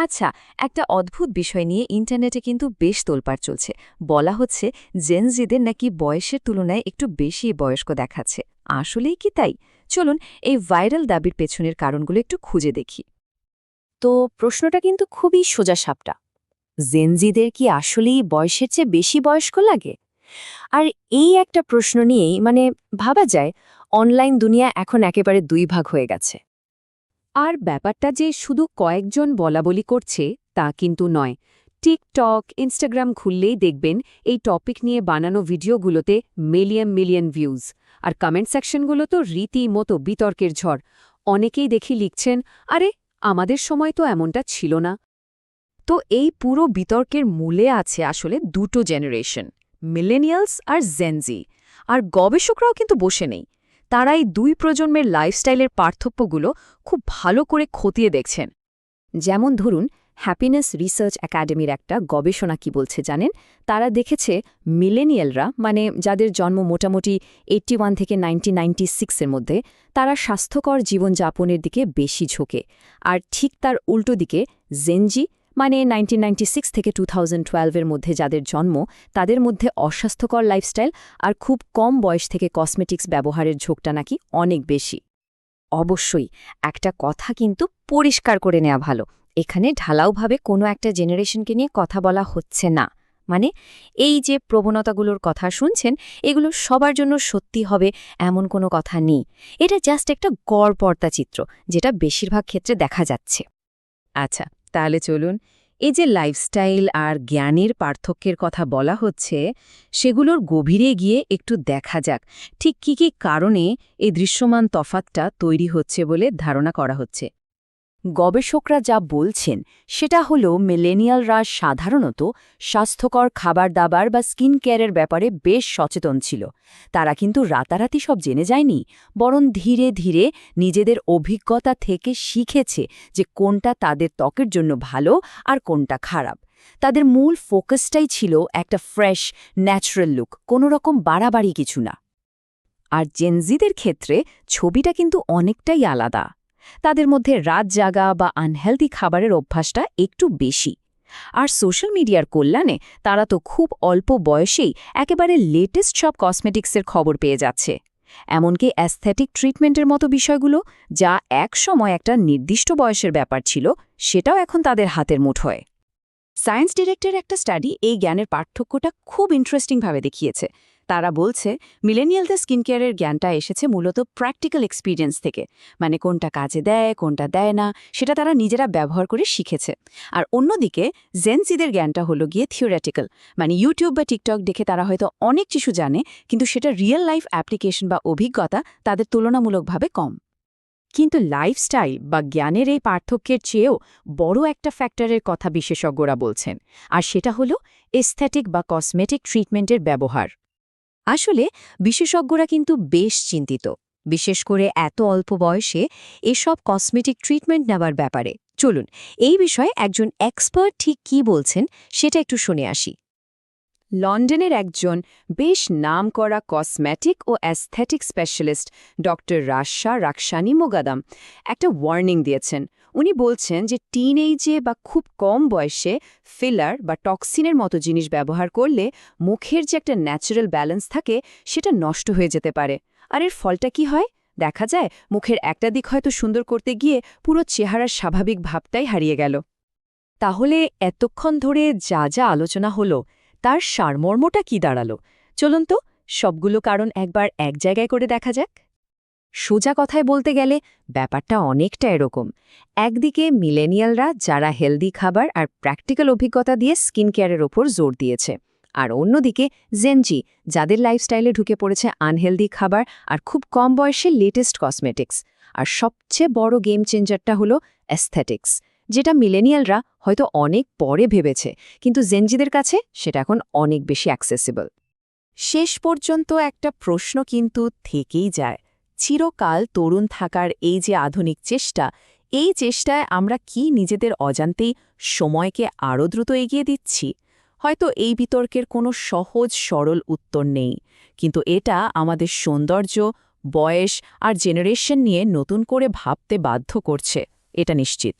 আচ্ছা একটা অদ্ভুত বিষয় নিয়ে ইন্টারনেটে কিন্তু বেশ তোলপাড় চলছে। বলা হচ্ছে জেনজিদের নাকি বয়সের তুলনায় একটু বেশি বয়স্ক দেখাচ্ছে। আসলেই কি তাই? চলুন এই ভাইরাল দাবির পেছনের কারণগুলো একটু খুঁজে দেখি। তো প্রশ্নটা কিন্তু খুবই সোজা সাপটা। জেনজিদের কি আসলেই বয়সের চেয়ে বেশি বয়স্ক লাগে? আর এই একটা প্রশ্ন নিয়েই মানে ভাবা যায়, অনলাইন দুনিয়া এখন একেবারে দুই ভাগ হয়ে গেছে। আর ব্যাপারটা যে শুধু কয়েকজন বলাবলি করছে, তা কিন্তু নয়। টিকটক, ইনস্টাগ্রাম খুললেই দেখবেন এই টপিক নিয়ে বানানো ভিডিওগুলোতে মিলিয়ন মিলিয়ন ভিউজ। আর কমেন্ট সেকশনগুলো তো রীতিমতো বিতর্কের ঝড়। অনেকেই দেখি লিখছেন, আরে, আমাদের সময় তো এমনটা ছিল না। তো এই পুরো বিতর্কের মূলে আছে আসলে দুটো জেনারেশন, মিলেনিয়ালস আর জেনজি। আর গবেষকরাও কিন্তু বসে নেই। তারা এই দুই প্রজন্মের লাইফস্টাইলের পার্থক্যগুলো খুব ভালো করে খতিয়ে দেখছেন। যেমন ধরুন হ্যাপিনেস রিসার্চ একাডেমির একটা গবেষণা কি বলছে জানেন? তারা দেখেছে মিলেনিয়ালরা মানে যাদের জন্ম মোটামুটি এইটটি ওয়ান থেকে নাইনটিন নাইনটি সিক্সের মধ্যে, তারা স্বাস্থ্যকর জীবনযাপনের দিকে বেশি ঝোঁকে। আর ঠিক তার উল্টো দিকে জেনজি মানে নাইনটিন থেকে টু এর মধ্যে যাদের জন্ম, তাদের মধ্যে অস্বাস্থ্যকর লাইফস্টাইল আর খুব কম বয়স থেকে কসমেটিক্স ব্যবহারের ঝোঁকটা নাকি অনেক বেশি। অবশ্যই একটা কথা কিন্তু পরিষ্কার করে নেওয়া ভালো। এখানে ঢালাওভাবে কোনো একটা জেনারেশনকে নিয়ে কথা বলা হচ্ছে না। মানে এই যে প্রবণতাগুলোর কথা শুনছেন, এগুলো সবার জন্য সত্যি হবে এমন কোনো কথা নেই। এটা জাস্ট একটা গড় পর্দা চিত্র, যেটা বেশিরভাগ ক্ষেত্রে দেখা যাচ্ছে। আচ্ছা তাহলে চলুন, এই যে লাইফস্টাইল আর জ্ঞানের পার্থক্যের কথা বলা হচ্ছে, সেগুলোর গভীরে গিয়ে একটু দেখা যাক, ঠিক কী কী কারণে এই দৃশ্যমান তফাতটা তৈরি হচ্ছে বলে ধারণা করা হচ্ছে। গবেষকরা যা বলছেন, সেটা হল মিলেনিয়ালরা সাধারণত স্বাস্থ্যকর খাবার দাবার বা স্কিন কেয়ারের ব্যাপারে বেশ সচেতন ছিল। তারা কিন্তু রাতারাতি সব জেনে যায়নি, বরং ধীরে ধীরে নিজেদের অভিজ্ঞতা থেকে শিখেছে যে কোনটা তাদের ত্বকের জন্য ভালো আর কোনটা খারাপ। তাদের মূল ফোকাসটাই ছিল একটা ফ্রেশ, ন্যাচারাল লুক, কোনো রকম বাড়াবাড়ি কিছু না। আর জেনজিদের ক্ষেত্রে ছবিটা কিন্তু অনেকটাই আলাদা। তাদের মধ্যে রাত জাগা বা আনহেলদি খাবারের অভ্যাসটা একটু বেশি। আর সোশ্যাল মিডিয়ার কল্যাণে তারা তো খুব অল্প বয়সেই একেবারে লেটেস্ট সব কসমেটিক্সের খবর পেয়ে যাচ্ছে। এমনকি অ্যাস্থেটিক ট্রিটমেন্টের মতো বিষয়গুলো, যা এক সময় একটা নির্দিষ্ট বয়সের ব্যাপার ছিল, সেটাও এখন তাদের হাতের মুঠোয় সায়েন্স ডিরেক্টর একটা স্টাডি এই জ্ঞানের পার্থক্যটা খুব ইন্টারেস্টিংভাবে দেখিয়েছে। তারা বলছে মিলেনিয়ালদের স্কিন কেয়ারের জ্ঞানটা এসেছে মূলত প্র্যাকটিক্যাল এক্সপিরিয়েন্স থেকে। মানে কোনটা কাজে দেয়, কোনটা দেয় না, সেটা তারা নিজেরা ব্যবহার করে শিখেছে। আর অন্যদিকে জেন্সিদের জ্ঞানটা হলো গিয়ে থিওরিটিক্যাল মানে ইউটিউব বা টিকটক দেখে তারা হয়তো অনেক কিছু জানে, কিন্তু সেটা রিয়েল লাইফ অ্যাপ্লিকেশন বা অভিজ্ঞতা তাদের তুলনামূলকভাবে কম। কিন্তু লাইফস্টাইল বা জ্ঞানের এই পার্থক্যের চেয়েও বড় একটা ফ্যাক্টরের কথা বিশেষজ্ঞরা বলছেন, আর সেটা হলো এস্থেটিক বা কসমেটিক ট্রিটমেন্টের ব্যবহার। আসলে বিশেষজ্ঞরা কিন্তু বেশ চিন্তিত। বিশেষ করে এত অল্প বয়সে এসব কসমেটিক ট্রিটমেন্ট নেওয়ার ব্যাপারে। চলুন, এই বিষয়ে একজন এক্সপার্ট ঠিক কি বলছেন সেটা একটু শুনে আসি। লন্ডনের একজন বেশ নামকরা কসমেটিক ও aesthetic specialist doctor Rasha Raksani Moghadam একটা ওয়ার্নিং দিয়েছেন। উনি বলছেন যে টিনএইজে বা খুব কম বয়সে ফিলার বা টক্সিনের মতো জিনিস ব্যবহার করলে মুখের যে একটা ন্যাচারাল ব্যালেন্স থাকে, সেটা নষ্ট হয়ে যেতে পারে। আর এর ফলটা কি হয়? দেখা যায়, মুখের একটা দিক হয়তো সুন্দর করতে গিয়ে পুরো চেহারার স্বাভাবিক ভাবটাই হারিয়ে গেল। তাহলে এতক্ষণ ধরে যা যা আলোচনা হলো, তার সারমর্মটা কি দাঁড়াল? চলুন তো, সবগুলো কারণ একবার এক জায়গায় করে দেখা যাক। সোজা কথায় বলতে গেলে, ব্যাপারটা অনেকটা এরকম। একদিকে মিলেনিয়ালরা যারা হেলদি খাবার আর প্র্যাকটিক্যাল অভিজ্ঞতা দিয়ে স্কিন কেয়ারের ওপর জোর দিয়েছে, আর অন্যদিকে জেনজি, যাদের লাইফস্টাইলে ঢুকে পড়েছে আনহেলদি খাবার আর খুব কম বয়সে লেটেস্ট কসমেটিক্স। আর সবচেয়ে বড় গেম চেঞ্জারটা হলো অ্যাস্থেটিক্স যেটা মিলেনিয়ালরা হয়তো অনেক পরে ভেবেছে, কিন্তু জেনজিদের কাছে সেটা এখন অনেক বেশি অ্যাক্সেসিবল শেষ পর্যন্ত একটা প্রশ্ন কিন্তু থেকেই যায় চিরকাল তরুণ থাকার এই যে আধুনিক চেষ্টা, এই চেষ্টায় আমরা কি নিজেদের অজান্তেই সময়কে আরও দ্রুত এগিয়ে দিচ্ছি? হয়তো এই বিতর্কের কোনো সহজ, সরল উত্তর নেই। কিন্তু এটা আমাদের সৌন্দর্য, বয়স আর জেনারেশন নিয়ে নতুন করে ভাবতে বাধ্য করছে, এটা নিশ্চিত।